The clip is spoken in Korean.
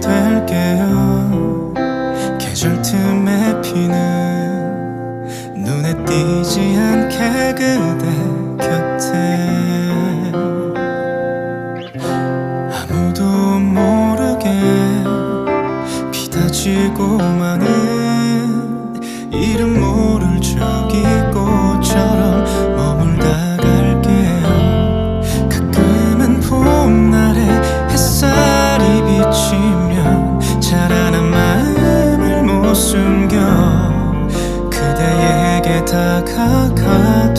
될게요. 계절 틈에 피는 눈에 띄지 않게 그대 곁에. 아무도 모르게 비다지고 많은 이름 모를 적이 숨겨 그대에게 다가가